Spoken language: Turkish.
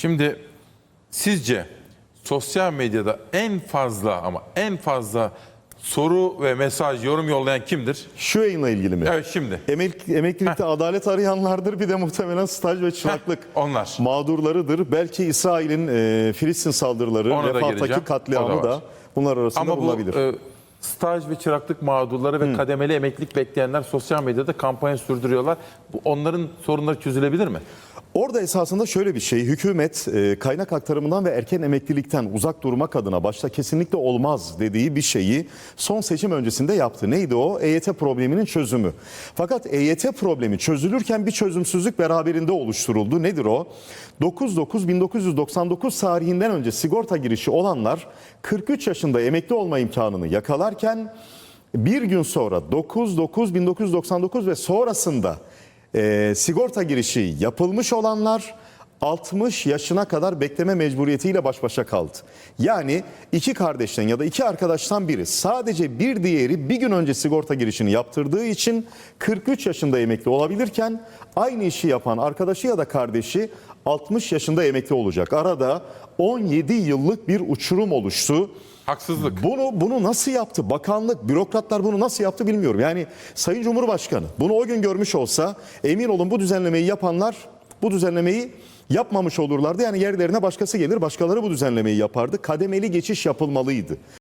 Şimdi sizce sosyal medyada en fazla ama en fazla soru ve mesaj, yorum yollayan kimdir? Şu yayınla ilgili mi? Evet şimdi. Emek, emeklilikte adalet arayanlardır bir de muhtemelen staj ve çıraklık onlar. mağdurlarıdır. Belki İsrail'in e, Filistin saldırıları, Ona da katliamı da da, bunlar arasında Ama bu e, staj ve çıraklık mağdurları ve kademeli emeklilik bekleyenler sosyal medyada kampanya sürdürüyorlar. Bu onların sorunları çözülebilir mi? Orada esasında şöyle bir şey, hükümet e, kaynak aktarımından ve erken emeklilikten uzak durmak adına başta kesinlikle olmaz dediği bir şeyi son seçim öncesinde yaptı. Neydi o? EYT probleminin çözümü. Fakat EYT problemi çözülürken bir çözümsüzlük beraberinde oluşturuldu. Nedir o? 9-9-1999 tarihinden önce sigorta girişi olanlar 43 yaşında emekli olma imkanını yakalarken bir gün sonra 9-9-1999 ve sonrasında e, sigorta girişi yapılmış olanlar 60 yaşına kadar bekleme mecburiyetiyle baş başa kaldı. Yani iki kardeşten ya da iki arkadaştan biri sadece bir diğeri bir gün önce sigorta girişini yaptırdığı için 43 yaşında emekli olabilirken aynı işi yapan arkadaşı ya da kardeşi 60 yaşında emekli olacak. Arada 17 yıllık bir uçurum oluştu. Haksızlık. Bunu bunu nasıl yaptı? Bakanlık, bürokratlar bunu nasıl yaptı bilmiyorum. Yani Sayın Cumhurbaşkanı bunu o gün görmüş olsa emin olun bu düzenlemeyi yapanlar bu düzenlemeyi yapmamış olurlardı. Yani yerlerine başkası gelir, başkaları bu düzenlemeyi yapardı. Kademeli geçiş yapılmalıydı.